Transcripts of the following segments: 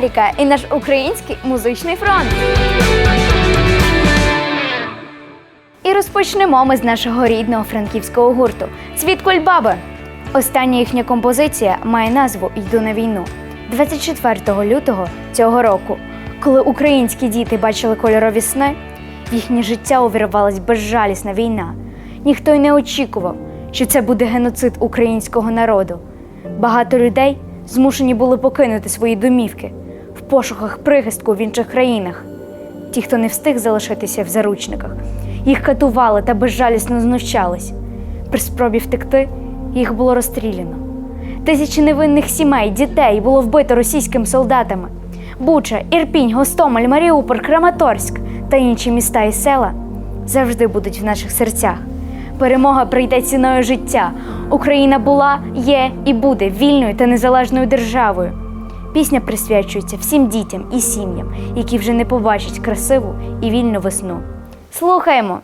вами і наш український музичний фронт. І розпочнемо ми з нашого рідного франківського гурту Цвіт Кульбаби. Остання їхня композиція має назву Йду на війну 24 лютого цього року. Коли українські діти бачили кольорові сни, в їхнє життя увірвалась безжалісна війна. Ніхто й не очікував, що це буде геноцид українського народу. Багато людей змушені були покинути свої домівки пошуках прихистку в інших країнах. Ті, хто не встиг залишитися в заручниках, їх катували та безжалісно знущались. При спробі втекти їх було розстріляно. Тисячі невинних сімей, дітей було вбито російськими солдатами. Буча, Ірпінь, Гостомель, Маріуполь, Краматорськ та інші міста і села завжди будуть в наших серцях. Перемога прийде ціною життя. Україна була, є і буде вільною та незалежною державою. Пісня присвячується всім дітям і сім'ям, які вже не побачать красиву і вільну весну. Слухаємо!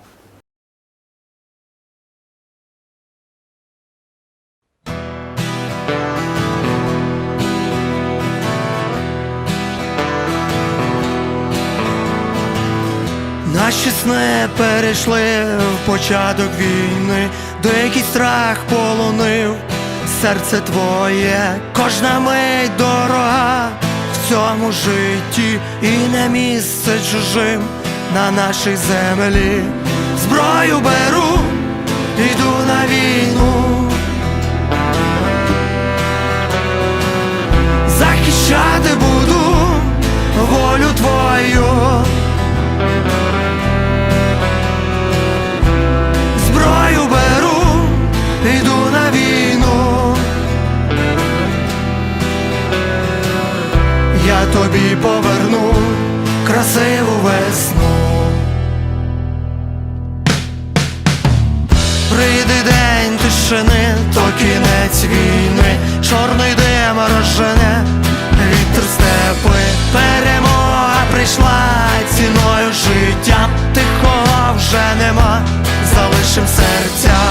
Наші сни перейшли в початок війни, деякий страх полонив серце твоє, кожна мить дорога в цьому житті і не місце чужим на нашій землі. Зброю беру, йду на війну. Захищати буду волю твою. Залишим в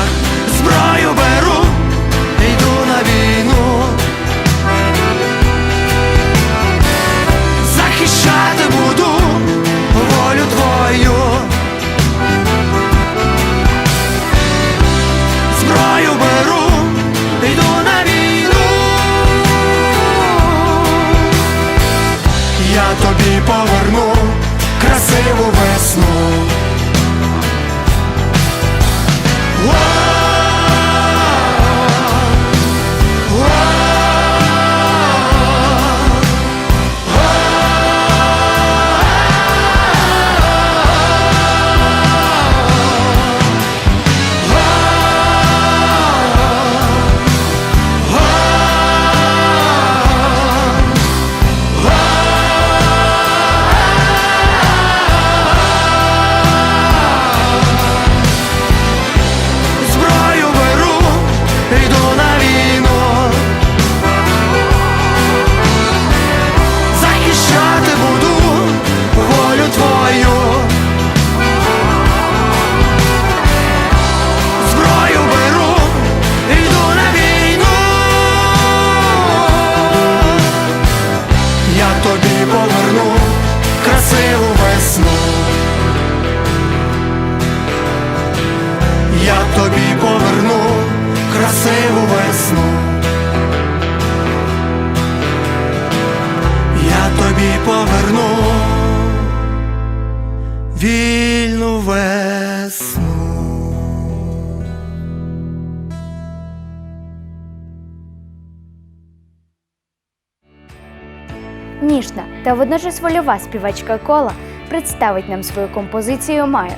та водночас вольова співачка Кола представить нам свою композицію Маю.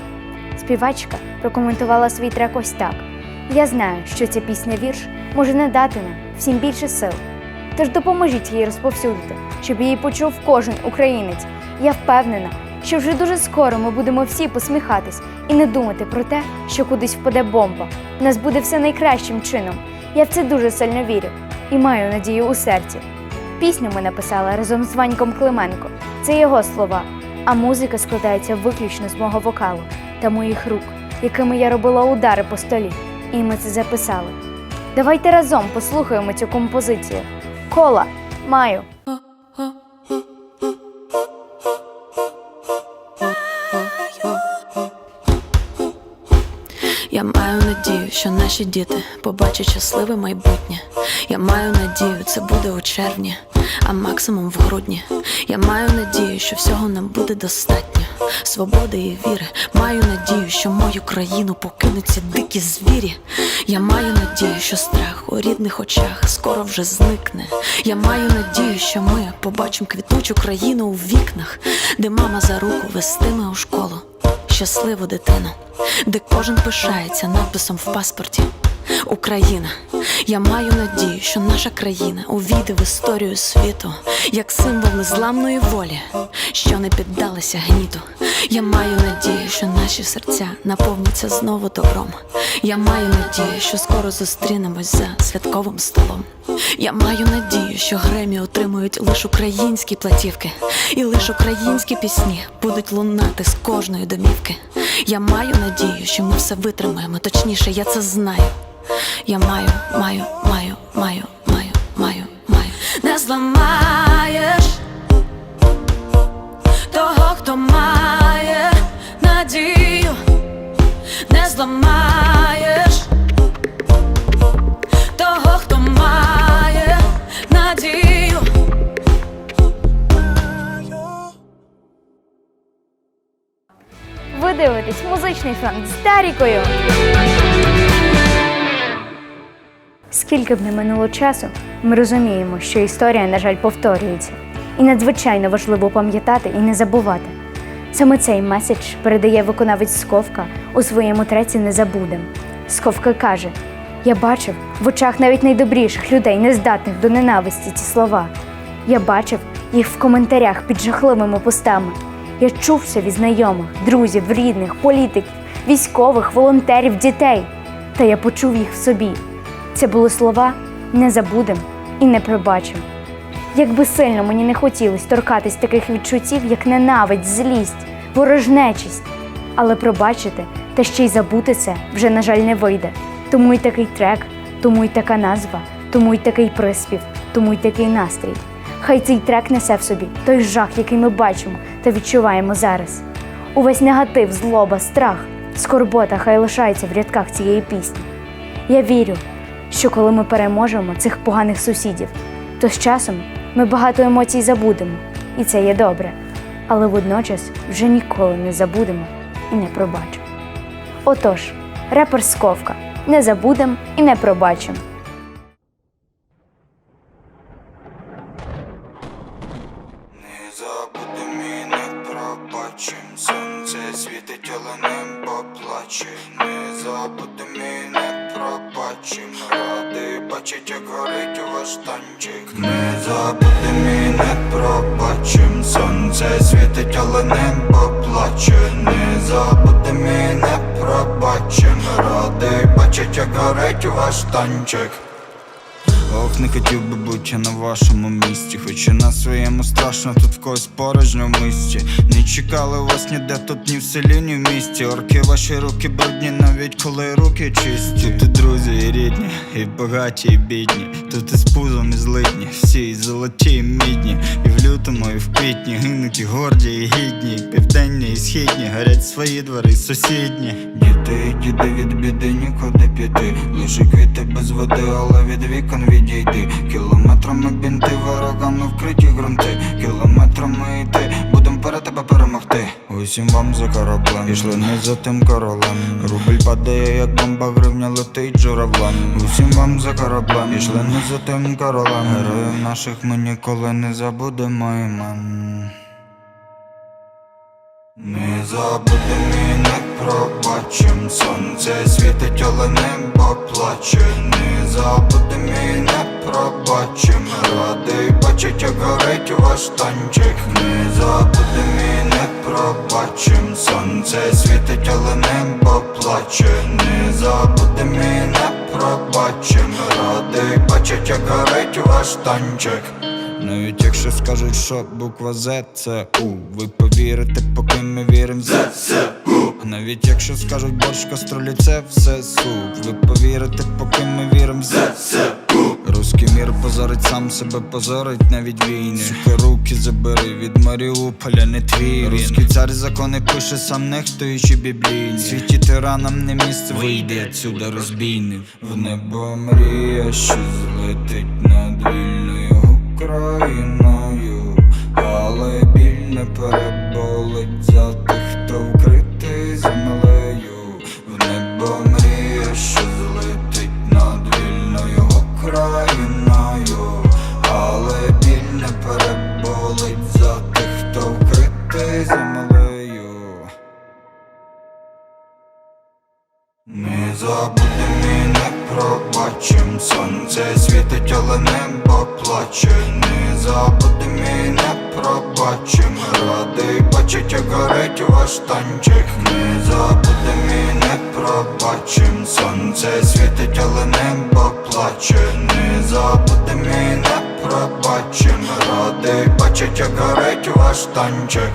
Співачка прокоментувала свій трек ось так: Я знаю, що ця пісня вірш може надати нам всім більше сил. Тож допоможіть її розповсюдити, щоб її почув кожен українець. Я впевнена, що вже дуже скоро ми будемо всі посміхатись і не думати про те, що кудись впаде бомба. У нас буде все найкращим чином. Я в це дуже сильно вірю і маю надію у серці. Пісню ми написали разом з Ваньком Клименко. Це його слова. А музика складається виключно з мого вокалу та моїх рук, якими я робила удари по столі. І ми це записали. Давайте разом послухаємо цю композицію. Кола маю. Надію, що наші діти побачать щасливе майбутнє. Я маю надію, це буде у червні, а максимум в грудні. Я маю надію, що всього нам буде достатньо. Свободи і віри. Маю надію, що мою країну покинуть ці дикі звірі. Я маю надію, що страх у рідних очах скоро вже зникне. Я маю надію, що ми побачимо квітучу країну у вікнах, де мама за руку вестиме у школу щасливу дитину, де кожен пишається надписом в паспорті. Україна, я маю надію, що наша країна увійде в історію світу як символ незламної волі, що не піддалися гніту. Я маю надію, що наші серця наповняться знову добром. Я маю надію, що скоро зустрінемось за святковим столом. Я маю надію, що Гремі отримують лише українські платівки, і лише українські пісні будуть лунати з кожної домівки. Я маю надію, що ми все витримаємо, точніше, я це знаю. Я маю, маю, маю, маю, маю, маю, маю. Не зламаєш того, хто має надію, не зламаєш Ви музичний фронт з Дарікою. Скільки б не минуло часу, ми розуміємо, що історія, на жаль, повторюється. І надзвичайно важливо пам'ятати і не забувати. Саме цей меседж передає виконавець Сковка у своєму треці Не забудем. Сковка каже: Я бачив в очах навіть найдобріших людей, нездатних до ненависті ці слова. Я бачив їх в коментарях під жахливими постами. Я чувся від знайомих, друзів, рідних, політиків, військових, волонтерів, дітей. Та я почув їх в собі. Це були слова не забудем і не пробачим. Якби сильно мені не хотілося торкатись таких відчуттів, як ненависть, злість, ворожнечість. Але пробачити та ще й забути це вже, на жаль, не вийде. Тому й такий трек, тому й така назва, тому й такий приспів, тому й такий настрій. Хай цей трек несе в собі той жах, який ми бачимо та відчуваємо зараз. Увесь негатив, злоба, страх, скорбота хай лишається в рядках цієї пісні. Я вірю, що коли ми переможемо цих поганих сусідів, то з часом ми багато емоцій забудемо, і це є добре. Але водночас вже ніколи не забудемо і не пробачимо. Отож, репер Сковка не забудем і не пробачимо. Не пробачим Сонце світить, але не поплаче Не забудем і пробачим Радий бачить, як горить ваш танчик. Не забудем і пробачим Сонце світить, але не поплаче Не забудем і не пробачим Радий бачить, як горить ваш танчик Ох, не хотів би бути на вашому місці, хоч і на своєму страшно, тут в когось порожньо в місті. Не чекали вас ніде, тут ні в селі, ні в місті. Орки ваші руки брудні, навіть коли руки чисті. Тут і друзі, і рідні, і багаті, і бідні. Тут і з пузом, і злидні, всі і золоті, і мідні. І в лютому, і в квітні гинуть і горді, і гідні, і південні, і східні, горять свої двори, і сусідні. Діти, і діти від біди нікуди піти. Лише квіти без води, але від вікон відійди. Кілометрами бінти, ворогами вкриті грунти, Кілометрами йти, будем перед тебе перемогти. Усім вам за кораблем, пішли не за тим королем. Рубль падає, як бомба, гривня летить журавлем. Усім вам за кораблем, пішли не за тим королем. Героїв наших ми ніколи не забудемо імен. Не забудем і не пробачим Сонце світить, але небо плаче. Не забудем і не пробачим Радий бачить, як горить ваш танчик. Не забудем і не пробачим Сонце світить, але небо плаче. Не забудем і не пробачим Радий бачить, як горить ваш танчик. Навіть якщо скажуть, що буква З це У. Ви повірите, поки ми віримо в ЗСУ Навіть якщо скажуть борщ каструлі, це все суп Ви повірите, поки ми віримо в ЗСУ Руський мір позорить сам себе, позорить навіть війни. Сука, руки забери від Маріуполя, не твій. він. Руський цар закони пише сам нехтуючи біблійні. Світі тиранам не місце, вийди отсюда розбійник. В небо мрія, що злетить над вільною Україною, але біль не переболить за тих, хто вкритий землею. В небо мрія, що злетить над вільною Україною, але біль не переболить за тих, хто вкритий землею. Не забудем і не пробачим Сонце світить, але небо плаче танчик Не забудем мій не пробачим. Сонце світить, але небо плаче. Не забуде мій не пробачим. Радий бачить, як горить ваш танчик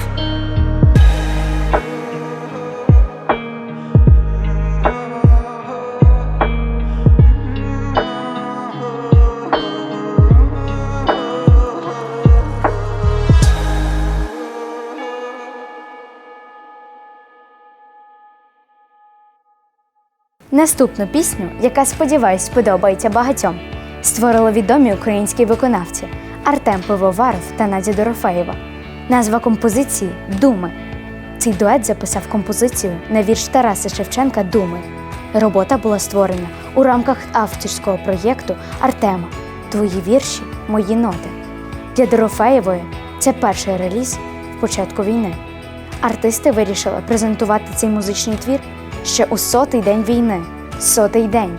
Наступну пісню, яка сподіваюсь сподобається багатьом, створили відомі українські виконавці Артем Пивоваров та Надя Дорофеєва. Назва композиції Думи. Цей дует записав композицію на вірш Тараса Шевченка Думи. Робота була створена у рамках авторського проєкту Артема Твої вірші, мої ноти. Для Дорофеєвої це перший реліз в початку війни. Артисти вирішили презентувати цей музичний твір ще у сотий день війни, сотий день,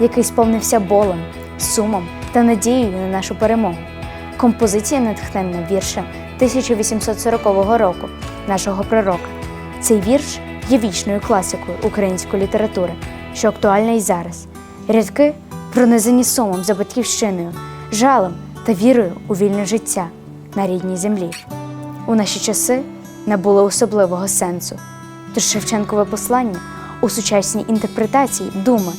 який сповнився болем, сумом та надією на нашу перемогу. Композиція натхненна віршем 1840 року нашого пророка. Цей вірш є вічною класикою української літератури, що актуальна і зараз. Рядки пронизані сумом за батьківщиною, жалем та вірою у вільне життя на рідній землі. У наші часи набуло особливого сенсу. Тож Шевченкове послання у сучасній інтерпретації думи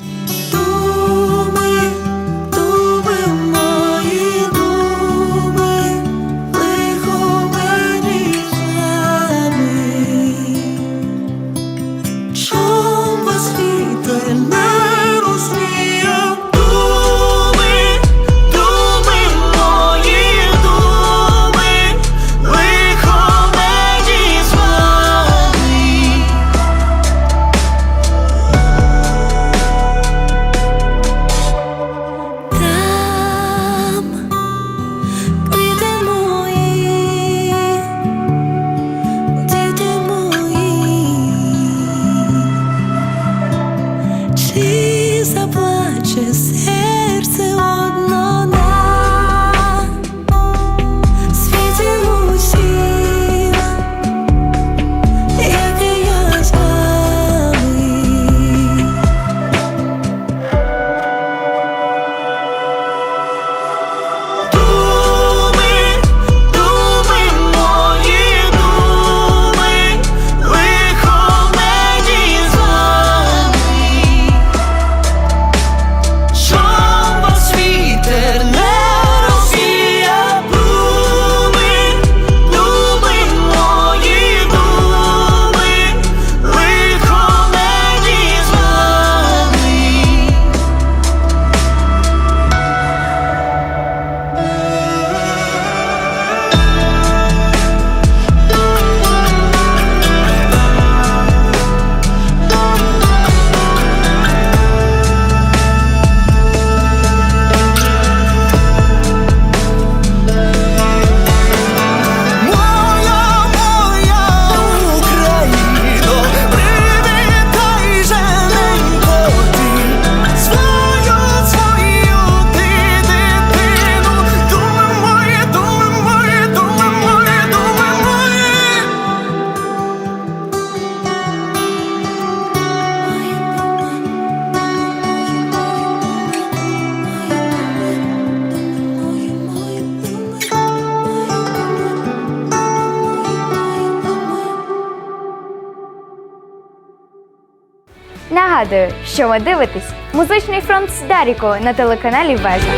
Нагадую, що ви дивитесь музичний фронт з Даріко на телеканалі Веза.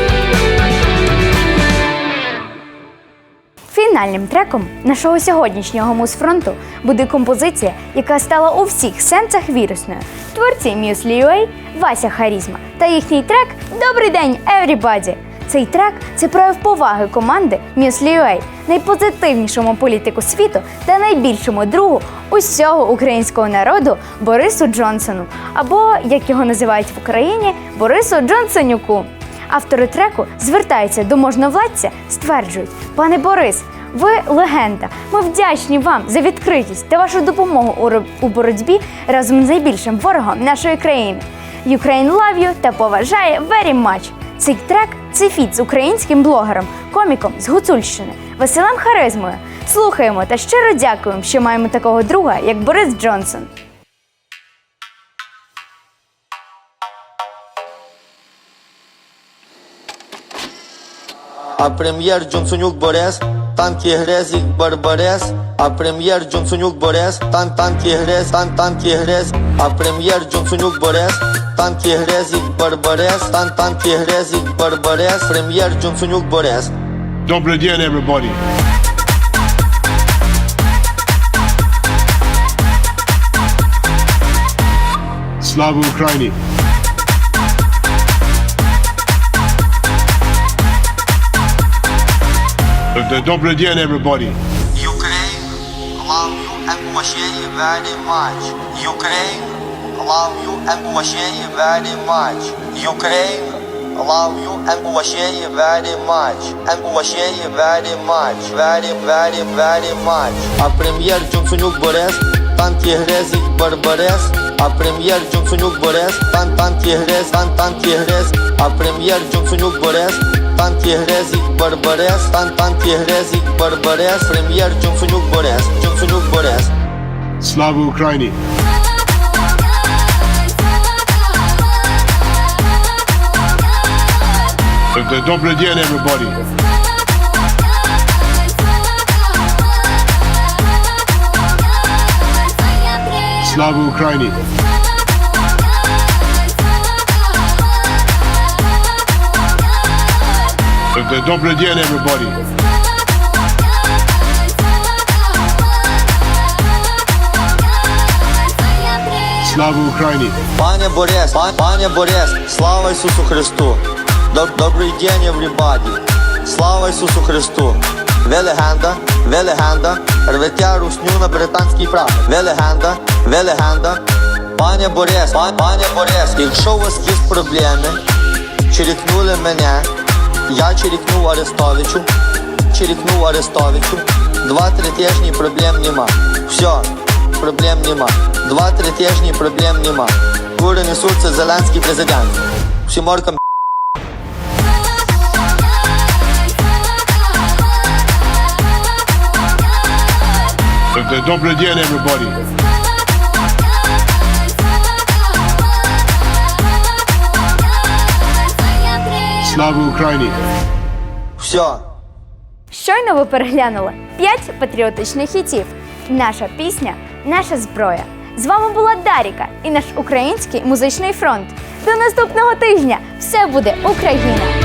Фінальним треком нашого сьогоднішнього музфронту буде композиція, яка стала у всіх сенсах вірусною. Творці Muesli UA, Вася Харізма та їхній трек Добрий день, everybody! Цей трек це прояв поваги команди Muesli UA, найпозитивнішому політику світу та найбільшому другу усього українського народу Борису Джонсону, або як його називають в Україні Борису Джонсонюку. Автори треку звертаються до можновладця, стверджують: пане Борис, ви легенда. Ми вдячні вам за відкритість та вашу допомогу у боротьбі разом з найбільшим ворогом нашої країни. Ukraine love you та поважає very much. Цей трек це фіт з українським блогером, коміком з Гуцульщини, Василем Харизмою. Слухаємо та щиро дякуємо, що маємо такого друга, як Борис Джонсон. А прем'єр Джонсонюк Борис, танки Грезік Барбарес, а прем'єр Джонсонюк Борис, тан танки Грез, тан танки Грез, а прем'єр Джонсонюк Борис, танки Грезік Барбарес, тан танки Грезік Барбарес, прем'єр Джонсонюк Борис. Добрый день, everybody. Слава Україні! Д- Добрий день, everybody. Ukraine, love you and appreciate very much. Ukraine, love you and appreciate very much. Ukraine, love you and appreciate very much. And appreciate very much. Very, very, very much. А прем'єр Джонсонюк Борис, танки Грезік Барбарес. А прем'єр Джонсонюк Борис, тан танки Грез, тан танки Грез. А прем'єр Джонсонюк Борис, танки Грезік Барбарес, тан танки Грезік Барбарес, прем'єр Джонсонюк Борис, Джонсонюк Борис. Слава Україні! Д- Добрий день, everybody. Слава Україні! Д- Добрий день, everybody. Слава Україні! Пане Борис, пан, пане Борис, слава Ісусу Христу. Доб, добрий день, everybody. Слава Ісусу Христу. Ви легенда, ви легенда, рветя русню на британський прав. Ви легенда, ви легенда. Пане Борис, пан, пане Борис, якщо у вас є проблеми, черікнули мене, я черікнув Арестовичу, черікнув Арестовичу. Два-три тижні проблем нема. Все, проблем нема. Два-три тижні проблем нема. Кури несуться Зеленський президент. Всі моркам Д- Добрий день, everybody. Слава Україні! все. Щойно ви переглянули 5 патріотичних хітів. Наша пісня, наша зброя. З вами була Даріка і наш український музичний фронт. До наступного тижня! Все буде Україна!